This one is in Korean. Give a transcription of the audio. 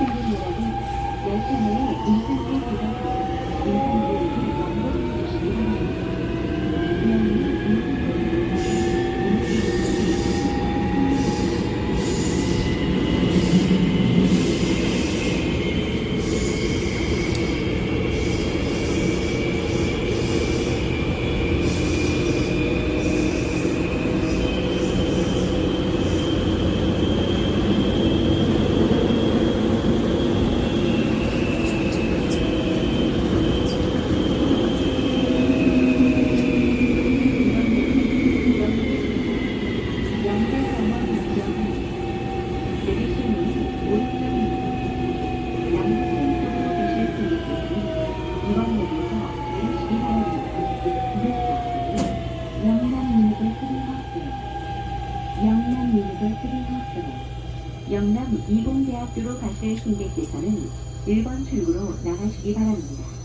신분이라는 열차의 인상을 잃어버립니다. 이공대학교로 가실 승객께서는 1번 출구로 나가시기 바랍니다.